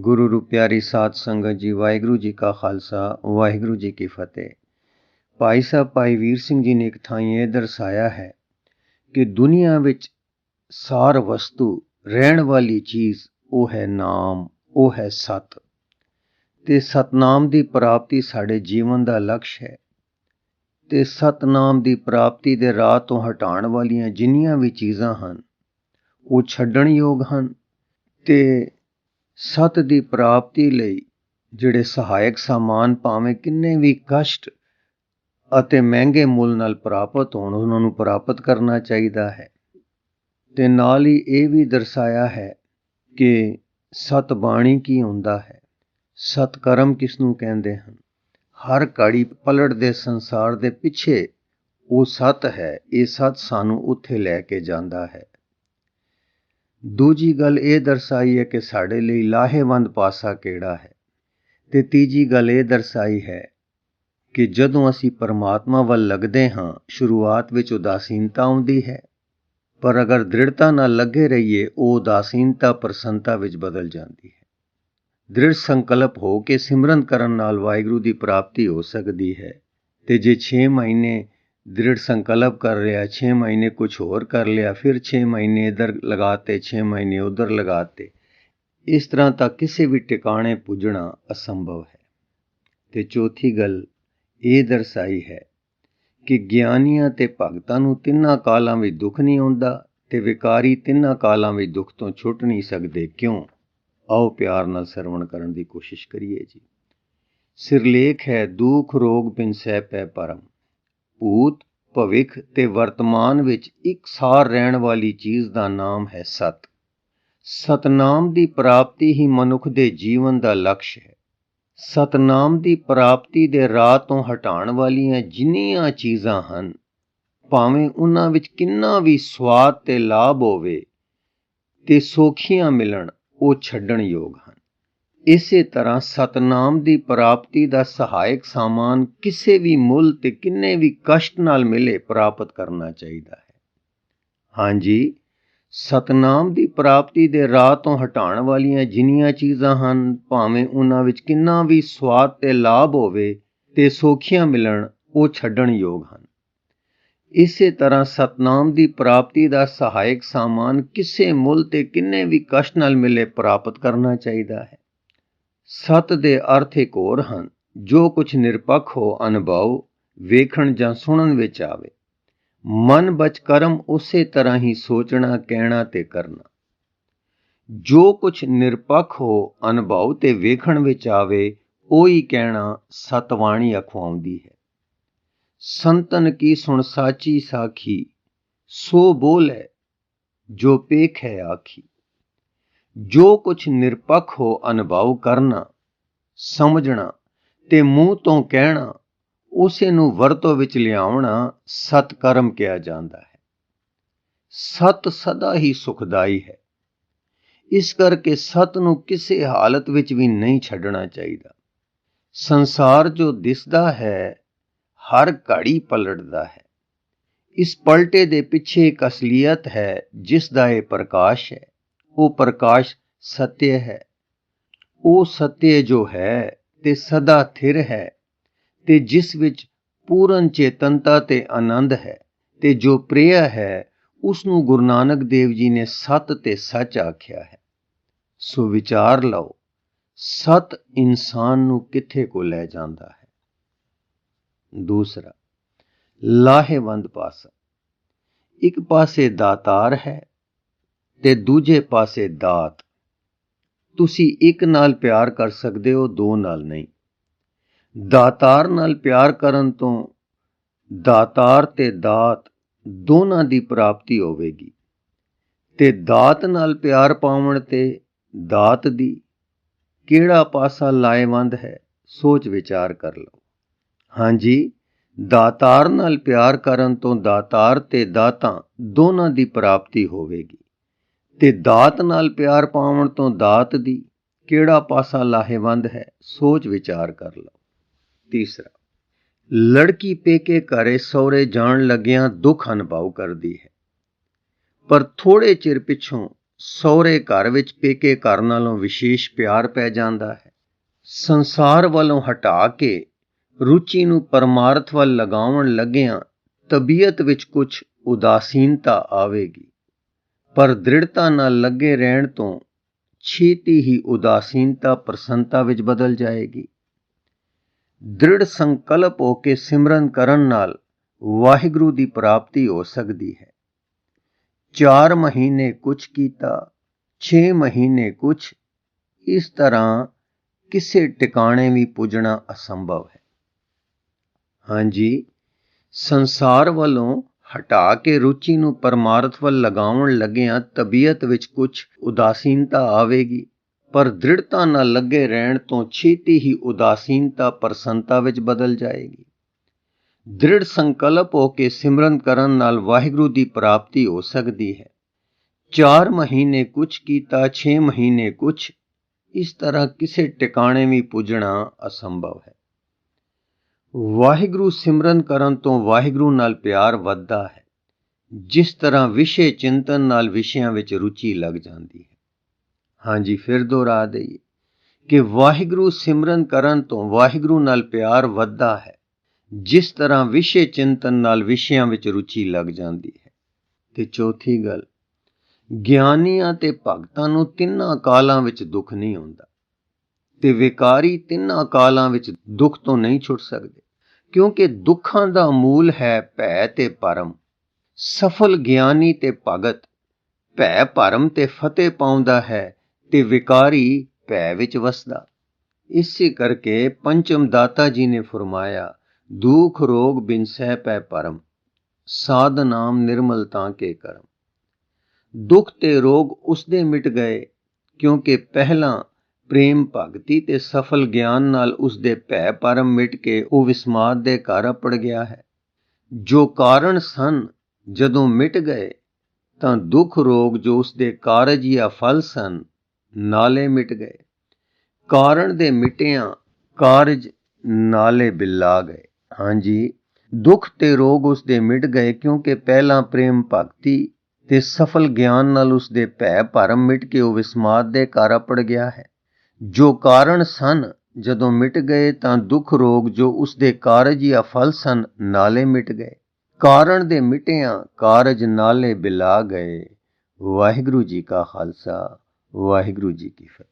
ਗੁਰੂ ਰੂ ਪਿਆਰੀ ਸਾਧ ਸੰਗਤ ਜੀ, ਵਾਹਿਗੁਰੂ ਜੀ ਕਾ ਖਾਲਸਾ, ਵਾਹਿਗੁਰੂ ਜੀ ਕੀ ਫਤਿਹ। ਭਾਈ ਸਾਹਿਬ, ਭਾਈ ਵੀਰ ਸਿੰਘ ਜੀ ਨੇ ਇੱਕ ਥਾਂ ਇਹ ਦਰਸਾਇਆ ਹੈ ਕਿ ਦੁਨੀਆ ਵਿੱਚ ਸਾਰ ਵਸਤੂ, ਰਹਿਣ ਵਾਲੀ ਚੀਜ਼, ਉਹ ਹੈ ਨਾਮ, ਉਹ ਹੈ ਸਤ। ਤੇ ਸਤਨਾਮ ਦੀ ਪ੍ਰਾਪਤੀ ਸਾਡੇ ਜੀਵਨ ਦਾ ਲਕਸ਼ ਹੈ। ਤੇ ਸਤਨਾਮ ਦੀ ਪ੍ਰਾਪਤੀ ਦੇ ਰਾਹ ਤੋਂ ਹਟਾਉਣ ਵਾਲੀਆਂ ਜਿੰਨੀਆਂ ਵੀ ਚੀਜ਼ਾਂ ਹਨ, ਉਹ ਛੱਡਣ ਯੋਗ ਹਨ ਤੇ ਸਤ ਦੀ ਪ੍ਰਾਪਤੀ ਲਈ ਜਿਹੜੇ ਸਹਾਇਕ ਸਾਮਾਨ ਭਾਵੇਂ ਕਿੰਨੇ ਵੀ ਕਸ਼ਟ ਅਤੇ ਮਹਿੰਗੇ ਮੁੱਲ ਨਾਲ ਪ੍ਰਾਪਤ ਹੋਣ, ਉਹਨਾਂ ਨੂੰ ਪ੍ਰਾਪਤ ਕਰਨਾ ਚਾਹੀਦਾ ਹੈ। ਤੇ ਨਾਲ ਹੀ ਇਹ ਵੀ ਦਰਸਾਇਆ ਹੈ ਕਿ ਸਤ ਬਾਣੀ ਕੀ ਹੁੰਦਾ ਹੈ? ਸਤ ਕਰਮ ਕਿਸ ਨੂੰ ਕਹਿੰਦੇ ਹਨ? ਹਰ ਘੜੀ ਪਲਟ ਦੇ ਸੰਸਾਰ ਦੇ ਪਿੱਛੇ ਉਹ ਸਤ ਹੈ, ਇਹ ਸਤ ਸਾਨੂੰ ਉੱਥੇ ਲੈ ਕੇ ਜਾਂਦਾ ਹੈ। ਦੂਜੀ ਗੱਲ ਇਹ ਦਰਸਾਈ ਹੈ ਕਿ ਸਾਡੇ ਲਈ ਲਾਹੇਵੰਦ ਪਾਸਾ ਕਿਹੜਾ ਹੈ? ਤੇ ਤੀਜੀ ਗੱਲ ਇਹ ਦਰਸਾਈ ਹੈ ਕਿ ਜਦੋਂ ਅਸੀਂ ਪਰਮਾਤਮਾ ਵੱਲ ਲੱਗਦੇ ਹਾਂ, ਸ਼ੁਰੂਆਤ ਵਿੱਚ ਉਦਾਸੀਨਤਾ ਆਉਂਦੀ ਹੈ। ਪਰ ਅਗਰ ਦ੍ਰਿੜਤਾ ਨਾਲ ਲੱਗੇ ਰਹੀਏ, ਉਹ ਉਦਾਸੀਨਤਾ, ਪ੍ਰਸੰਨਤਾ ਵਿੱਚ ਬਦਲ ਜਾਂਦੀ ਹੈ। ਦ੍ਰਿੜ ਸੰਕਲਪ ਹੋ ਕੇ ਸਿਮਰਨ ਕਰਨ ਨਾਲ ਵਾਹਿਗੁਰੂ ਦੀ ਪ੍ਰਾਪਤੀ ਹੋ ਸਕਦੀ ਹੈ ਤੇ ਜੇ 6 ਮਹੀਨੇ ਦ੍ਰਿੜ ਸੰਕਲਪ ਕਰ ਰਿਹਾ 6 ਮਹੀਨੇ ਕੁਝ ਹੋਰ ਕਰ ਲਿਆ, ਫਿਰ 6 ਮਹੀਨੇ ਇਧਰ ਲਗਾਤੇ 6 ਮਹੀਨੇ ਉਧਰ ਲਗਾਤੇ ਇਸ ਤਰ੍ਹਾਂ ਤਾਂ ਕਿਸੇ ਵੀ ਟਿਕਾਣੇ ਪੁੱਜਣਾ ਅਸੰਭਵ ਹੈ। ਤੇ ਚੌਥੀ ਗੱਲ ਇਹ ਦਰਸਾਈ ਹੈ ਕਿ ਗਿਆਨੀਆਂ ਤੇ ਭਗਤਾਂ ਨੂੰ ਤਿੰਨਾਂ ਕਾਲਾਂ ਵਿੱਚ ਦੁੱਖ ਨਹੀਂ ਆਉਂਦਾ ਤੇ ਵਿਕਾਰੀ ਤਿੰਨਾਂ ਕਾਲਾਂ ਵਿੱਚ ਦੁੱਖ ਤੋਂ ਛੁੱਟ ਨਹੀਂ ਸਕਦੇ। ਕਿਉਂ? ਆਓ ਪਿਆਰ ਨਾਲ ਸਰਵਣ ਕਰਨ ਦੀ ਕੋਸ਼ਿਸ਼ ਕਰੀਏ ਜੀ। ਸਿਰਲੇਖ ਹੈ, ਦੁੱਖ ਰੋਗ ਬਿਨ ਸਹਿ ਪੈ ਪਰਮ। ਭੂਤ, ਭਵਿੱਖ ਤੇ ਵਰਤਮਾਨ ਵਿੱਚ ਇੱਕ ਸਾਰ ਰਹਿਣ ਵਾਲੀ ਚੀਜ਼ ਦਾ ਨਾਮ ਹੈ ਸਤ। ਸਤਨਾਮ ਦੀ ਪ੍ਰਾਪਤੀ ਹੀ ਮਨੁੱਖ ਦੇ ਜੀਵਨ ਦਾ ਲਕਸ਼ ਹੈ। ਸਤਨਾਮ ਦੀ ਪ੍ਰਾਪਤੀ ਦੇ ਰਾਹ ਤੋਂ ਹਟਾਉਣ ਵਾਲੀਆਂ ਜਿੰਨੀਆਂ ਚੀਜ਼ਾਂ ਹਨ, ਭਾਵੇਂ ਉਹਨਾਂ ਵਿੱਚ ਕਿੰਨਾ ਵੀ ਸਵਾਦ ਤੇ ਲਾਭ ਹੋਵੇ, ਤੇ ਸੋਖੀਆਂ ਮਿਲਣ, ਉਹ ਛੱਡਣ ਯੋਗ ਇਸੇ ਤਰ੍ਹਾਂ ਸਤਨਾਮ ਦੀ ਪ੍ਰਾਪਤੀ ਦਾ ਸਹਾਇਕ ਸਾਮਾਨ ਕਿਸੇ ਵੀ ਮੁੱਲ ਤੇ ਕਿੰਨੇ ਵੀ ਕਸ਼ਟ ਨਾਲ ਮਿਲੇ ਪ੍ਰਾਪਤ ਕਰਨਾ ਚਾਹੀਦਾ ਹੈ। ਹਾਂਜੀ ਸਤਨਾਮ ਦੀ ਪ੍ਰਾਪਤੀ ਦੇ ਰਾਹ ਤੋਂ ਹਟਾਉਣ ਵਾਲੀਆਂ ਜਿੰਨੀਆਂ ਚੀਜ਼ਾਂ ਹਨ, ਭਾਵੇਂ ਉਹਨਾਂ ਵਿੱਚ ਕਿੰਨਾ ਵੀ ਸਵਾਦ ਤੇ ਲਾਭ ਹੋਵੇ ਤੇ ਸੋਖੀਆਂ ਮਿਲਣ, ਉਹ ਛੱਡਣ ਯੋਗ ਹਨ। ਇਸੇ ਤਰ੍ਹਾਂ ਸਤਨਾਮ ਦੀ ਪ੍ਰਾਪਤੀ ਦਾ ਸਹਾਇਕ ਸਾਮਾਨ ਕਿਸੇ ਮੁੱਲ ਤੇ ਕਿੰਨੇ ਵੀ ਕਸ਼ਟ ਨਾਲ ਮਿਲੇ ਪ੍ਰਾਪਤ ਕਰਨਾ ਚਾਹੀਦਾ ਹੈ। ਸਤ ਦੇ ਅਰਥ ਇੱਕ ਹੋਰ ਹਨ। ਜੋ ਕੁਝ ਨਿਰਪੱਖ ਹੋ ਅਨੁਭਵ ਵੇਖਣ ਜਾਂ ਸੁਣਨ ਵਿੱਚ ਆਵੇ। ਮਨ ਬਚ ਕਰਮ ਉਸੇ ਤਰ੍ਹਾਂ ਹੀ ਸੋਚਣਾ, ਕਹਿਣਾ ਤੇ ਕਰਨਾ। ਜੋ ਕੁਝ ਨਿਰਪੱਖ ਹੋ ਅਨੁਭਵ ਤੇ ਵੇਖਣ ਵਿੱਚ ਆਵੇ, ਉਹੀ ਕਹਿਣਾ ਸਤਵਾਣੀ ਅਖਵਾਉਂਦੀ ਹੈ। ਸੰਤਨ ਕੀ ਸੁਣ ਸਾਚੀ ਸਾਖੀ, ਸੋ ਬੋਲੇ ਜੋ ਪੇਖ ਹੈ ਆਖੀ। ਜੋ ਕੁਝ ਨਿਰਪੱਖ ਹੋ ਅਨੁਭਵ ਕਰਨਾ, ਸਮਝਣਾ ਤੇ ਮੂੰਹ ਤੋਂ ਕਹਿਣਾ, ਉਸੇ ਨੂੰ ਵਰਤੋਂ ਵਿੱਚ ਲਿਆਉਣਾ ਸਤਕਰਮ ਕਿਹਾ ਜਾਂਦਾ ਹੈ। ਸਤ ਸਦਾ ਹੀ ਸੁਖਦਾਈ ਹੈ। ਇਸ ਕਰਕੇ ਸਤ ਨੂੰ ਕਿਸੇ ਹਾਲਤ ਵਿੱਚ ਵੀ ਨਹੀਂ ਛੱਡਣਾ ਚਾਹੀਦਾ। ਸੰਸਾਰ ਜੋ ਦਿਸਦਾ ਹੈ, ਹਰ ਘੜੀ ਪਲਟਦਾ ਹੈ। ਇਸ ਪਲਟੇ ਦੇ ਪਿੱਛੇ ਇੱਕ ਅਸਲੀਅਤ ਹੈ, ਜਿਸ ਦਾ ਇਹ ਪ੍ਰਕਾਸ਼ ਹੈ। ਉਹ ਪ੍ਰਕਾਸ਼ ਸਤਿਅ ਹੈ। ਉਹ ਸਤਿਅ ਜੋ ਹੈ ਤੇ ਸਦਾ ਥਿਰ ਹੈ ਤੇ ਜਿਸ ਵਿੱਚ ਪੂਰਨ ਚੇਤਨਤਾ ਤੇ ਆਨੰਦ ਹੈ ਤੇ ਜੋ ਪ੍ਰਿਯ ਹੈ ਉਸ ਨੂੰ ਗੁਰੂ ਨਾਨਕ ਦੇਵ ਜੀ ਨੇ ਸਤ ਤੇ ਸੱਚ ਆਖਿਆ ਹੈ। ਸੋ ਵਿਚਾਰ ਲਓ, ਸਤ ਇਨਸਾਨ ਨੂੰ ਕਿੱਥੇ ਕੋ ਲੈ ਜਾਂਦਾ ਹੈ? ਦੂਸਰਾ, ਲਾਹੇਵੰਦ ਪਾਸਾ। ਇੱਕ ਪਾਸੇ ਦਾਤਾਰ ਹੈ ਤੇ ਦੂਜੇ ਪਾਸੇ ਦਾਤ। ਤੁਸੀਂ ਇੱਕ ਨਾਲ ਪਿਆਰ ਕਰ ਸਕਦੇ ਹੋ, ਦੋ ਨਾਲ ਨਹੀਂ। ਦਾਤਾਰ ਨਾਲ ਪਿਆਰ ਕਰਨ ਤੋਂ ਦਾਤਾਰ ਤੇ ਦਾਤ ਦੋਨਾਂ ਦੀ ਪ੍ਰਾਪਤੀ ਹੋਵੇਗੀ। ਤੇ ਦਾਤ ਨਾਲ ਪਿਆਰ ਪਾਉਣ ਤੇ ਦਾਤ ਦੀ ਕਿਹੜਾ ਪਾਸਾ ਲਾਇਵੰਦ ਹੈ, ਸੋਚ ਵਿਚਾਰ ਕਰ ਲਓ। ਹਾਂਜੀ ਦਾਤਾਰ ਨਾਲ ਪਿਆਰ ਕਰਨ ਤੋਂ ਦਾਤਾਰ ਤੇ ਦਾਤਾਂ ਦੋਨਾਂ ਦੀ ਪ੍ਰਾਪਤੀ ਹੋਵੇਗੀ। ਤੇ ਦਾਤ ਨਾਲ ਪਿਆਰ ਪਾਉਣ ਤੋਂ ਦਾਤ ਦੀ ਕਿਹੜਾ ਪਾਸਾ ਲਾਹੇਵੰਦ ਹੈ, ਸੋਚ ਵਿਚਾਰ ਕਰ ਲਓ। ਤੀਸਰਾ, ਲੜਕੀ ਪੇਕੇ ਘਰੇ ਸੌਰੇ ਜਾਣ ਲੱਗਿਆਂ ਦੁੱਖ ਅਨੁਭਵ ਕਰਦੀ ਹੈ। ਪਰ ਥੋੜੇ ਚਿਰ ਪਿਛੋਂ ਸਹੁਰੇ ਘਰ ਵਿੱਚ ਪੇਕੇ ਘਰ ਨਾਲੋਂ ਵਿਸ਼ੇਸ਼ ਪਿਆਰ ਪੈ ਜਾਂਦਾ ਹੈ। ਸੰਸਾਰ ਵੱਲੋਂ ਹਟਾ ਕੇ ਰੁਚੀ ਨੂੰ ਪਰਮਾਰਥ ਵੱਲ ਲਗਾਉਣ ਲੱਗਿਆਂ ਤਬੀਅਤ ਵਿੱਚ ਕੁਝ ਉਦਾਸੀਨਤਾ ਆਵੇਗੀ। ਪਰ ਦ੍ਰਿੜਤਾ ਨਾਲ ਲੱਗੇ ਰਹਿਣ ਤੋਂ ਛੇਤੀ ਹੀ ਉਦਾਸੀਨਤਾ ਪ੍ਰਸੰਨਤਾ ਵਿੱਚ ਬਦਲ ਜਾਏਗੀ। ਦ੍ਰਿੜ ਸੰਕਲਪ ਹੋ ਕੇ ਸਿਮਰਨ ਕਰਨ ਨਾਲ ਵਾਹਿਗੁਰੂ ਦੀ ਪ੍ਰਾਪਤੀ ਹੋ ਸਕਦੀ ਹੈ। 4 ਮਹੀਨੇ ਕੁਝ ਕੀਤਾ 6 ਮਹੀਨੇ ਕੁਝ, ਇਸ ਤਰ੍ਹਾਂ ਕਿਸੇ ਟਿਕਾਣੇ ਵੀ ਪੁੱਜਣਾ ਅਸੰਭਵ ਹੈ। ਹਾਂਜੀ, ਸੰਸਾਰ ਵੱਲੋਂ ਹਟਾ ਕੇ ਰੁਚੀ ਨੂੰ ਪਰਮਾਰਥ ਵੱਲ ਲਗਾਉਣ ਲੱਗਿਆਂ ਤਬੀਅਤ ਵਿੱਚ ਕੁਝ ਉਦਾਸੀਨਤਾ ਆਵੇਗੀ। ਪਰ ਦ੍ਰਿੜਤਾ ਨਾਲ ਲੱਗੇ ਰਹਿਣ ਤੋਂ ਛੇਤੀ ਹੀ ਉਦਾਸੀਨਤਾ ਪ੍ਰਸੰਨਤਾ ਵਿੱਚ ਬਦਲ ਜਾਏਗੀ। ਦ੍ਰਿੜ ਸੰਕਲਪ ਹੋ ਕੇ ਸਿਮਰਨ ਕਰਨ ਨਾਲ ਵਾਹਿਗੁਰੂ ਦੀ ਪ੍ਰਾਪਤੀ ਹੋ ਸਕਦੀ ਹੈ। 4 ਮਹੀਨੇ ਕੁਝ ਕੀਤਾ 6 ਮਹੀਨੇ ਕੁਝ ਇਸ ਤਰ੍ਹਾਂ ਕਿਸੇ ਟਿਕਾਣੇ ਵੀ ਪੁੱਜਣਾ ਅਸੰਭਵ ਹੈ। ਵਾਹਿਗੁਰੂ ਸਿਮਰਨ ਕਰਨ ਤੋਂ ਵਾਹਿਗੁਰੂ ਨਾਲ ਪਿਆਰ ਵੱਧਦਾ ਹੈ। ਜਿਸ ਤਰ੍ਹਾਂ ਵਿਸ਼ੇ ਚਿੰਤਨ ਨਾਲ ਵਿਸ਼ਿਆਂ ਵਿੱਚ ਰੁਚੀ ਲੱਗ ਜਾਂਦੀ ਹੈ। ਹਾਂਜੀ, ਫਿਰ ਦੁਹਰਾ ਦਈਏ ਕਿ ਵਾਹਿਗੁਰੂ ਸਿਮਰਨ ਕਰਨ ਤੋਂ ਵਾਹਿਗੁਰੂ ਨਾਲ ਪਿਆਰ ਵੱਧਦਾ ਹੈ। ਜਿਸ ਤਰ੍ਹਾਂ ਵਿਸ਼ੇ ਚਿੰਤਨ ਨਾਲ ਵਿਸ਼ਿਆਂ ਵਿੱਚ ਰੁਚੀ ਲੱਗ ਜਾਂਦੀ ਹੈ। ਤੇ ਚੌਥੀ ਗੱਲ, ਗਿਆਨੀਆਂ ਤੇ ਭਗਤਾਂ ਨੂੰ ਤਿੰਨਾਂ ਕਾਲਾਂ ਵਿੱਚ ਦੁੱਖ ਨਹੀਂ ਹੁੰਦਾ। ਤੇ ਵਿਕਾਰੀ ਤਿੰਨਾਂ ਕਾਲਾਂ ਵਿੱਚ ਦੁੱਖ ਤੋਂ ਨਹੀਂ ਛੁੱਟ ਸਕਦੇ। ਕਿਉਂਕਿ ਦੁੱਖਾਂ ਦਾ ਮੂਲ ਹੈ ਭੈ ਤੇ ਪਰਮ। ਸਫਲ ਗਿਆਨੀ ਤੇ ਭਗਤ, ਭੈ ਭਰਮ ਤੇ ਫਤਿਹ ਪਾਉਂਦਾ ਹੈ ਤੇ ਵਿਕਾਰੀ ਭੈ ਵਿੱਚ ਵਸਦਾ। ਇਸੇ ਕਰਕੇ ਪੰਚਮ ਦਾਤਾ ਜੀ ਨੇ ਫਰਮਾਇਆ, ਦੁਖ ਰੋਗ ਬਿਨ ਸਹਿ ਪੈ ਪਰਮ, ਸਾਧ ਨਾਮ ਨਿਰਮਲ ਤਾਂ ਕੇ ਕਰਮ। ਦੁੱਖ ਤੇ ਰੋਗ ਉਸਦੇ ਮਿਟ ਗਏ, ਕਿਉਂਕਿ ਪਹਿਲਾਂ ਪ੍ਰੇਮ ਭਗਤੀ ਤੇ ਸਫਲ ਗਿਆਨ ਨਾਲ ਉਸਦੇ ਭੈ ਪਰਮ ਮਿਟ ਕੇ ਉਹ ਵਿਸਮਾਦ ਦੇ ਘਰ ਅਪੜ ਗਿਆ ਹੈ। ਜੋ ਕਾਰਨ ਸਨ ਜਦੋਂ ਮਿਟ ਗਏ, ਤਾਂ ਦੁੱਖ ਰੋਗ ਜੋ ਉਸਦੇ ਕਾਰਜ ਜਾਂ ਫਲ ਸਨ, ਨਾਲੇ ਮਿਟ ਗਏ। ਕਾਰਨ ਦੇ ਮਿਟਿਆਂ ਕਾਰਜ ਨਾਲੇ ਬਿਲਾ ਗਏ। ਹਾਂਜੀ ਦੁੱਖ ਤੇ ਰੋਗ ਉਸ ਦੇ ਮਿਟ ਗਏ ਕਿਉਂਕਿ ਪਹਿਲਾਂ ਪ੍ਰੇਮ ਭਗਤੀ ਤੇ ਸਫਲ ਗਿਆਨ ਨਾਲ ਉਸ ਦੇ ਭੈ ਭਰਮ ਮਿਟ ਕੇ ਉਹ ਵਿਸਮਾਦ ਦੇ ਘਰ ਅਪੜ ਗਿਆ ਹੈ। ਜੋ ਕਾਰਣ ਸਨ, ਜਦੋਂ ਮਿਟ ਗਏ ਤਾਂ ਦੁੱਖ ਰੋਗ ਜੋ ਉਸ ਦੇ ਕਾਰਜ ਜਾਂ ਫਲ ਸਨ, ਨਾਲੇ ਮਿਟ ਗਏ। ਕਾਰਨ ਦੇ ਮਿਟਿਆਂ ਕਾਰਜ ਨਾਲੇ ਬਿਲਾ ਗਏ। ਵਾਹਿਗੁਰੂ ਜੀ ਕਾ ਖਾਲਸਾ, ਵਾਹਿਗੁਰੂ ਜੀ ਕੀ ਫਤਿਹ।